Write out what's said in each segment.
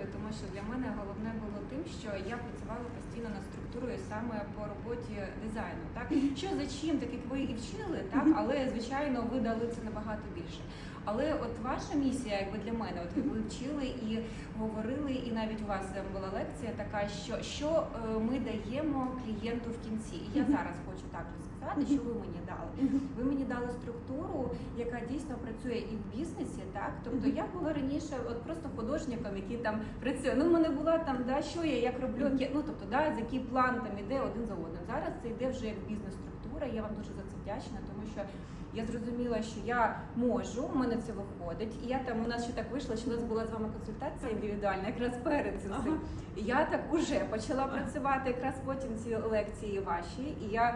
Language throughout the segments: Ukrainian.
дякую, тому що для мене головне було тим, що я працювала постійно над структурою саме по роботі дизайну. Так що за чим, так як ви і вчили, так але звичайно ви дали це набагато більше. Але от ваша місія, якби для мене, от ви вчили і говорили, і навіть у вас е, була лекція така, що, що е, ми даємо клієнту в кінці. І я зараз хочу також сказати, що ви мені дали. Ви мені дали структуру, яка дійсно працює і в бізнесі, так тобто я була раніше от просто художником, який там працює. Ну, в мене була там, да, що я як роблю, ну тобто, да, з який план там іде один за одним. Зараз це йде вже як бізнес-структура. Я вам дуже за це вдячна, тому що я зрозуміла, що я можу, в мене це виходить. І я там у нас ще так вийшло, що у нас була з вами консультація індивідуальна, якраз перед цим. Ага. І я так уже почала працювати якраз потім ці лекції ваші. І я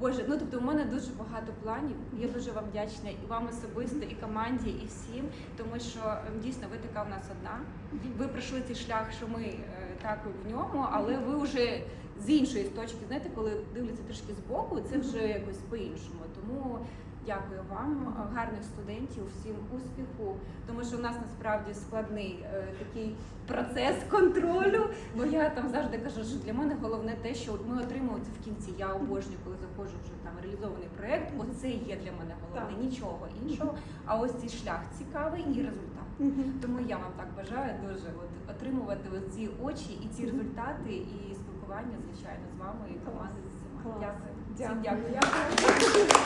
Боже, ну тобто у мене дуже багато планів. Я дуже вам вдячна і вам особисто, і команді, і всім, тому що ем, дійсно ви така в нас одна. Ви пройшли цей шлях, що ми е, так в ньому, але ви вже з іншої точки, знаєте, коли дивляться трішки збоку, це вже якось по-іншому. Тому дякую вам, е, гарних студентів, всім успіху, тому що у нас насправді складний е, такий процес контролю. Бо я там завжди кажу, що для мене головне те, що ми отримуємо це в кінці. Я обожнюю, коли заходжу вже там реалізований проект. Оце є для мене головне, Так. нічого іншого. А ось цей шлях цікавий і результат. Тому я вам так бажаю дуже от отримувати ці очі і ці результати, і спілкування, звичайно, з вами і командою з усіма. Дякую. Дякую. Дякую.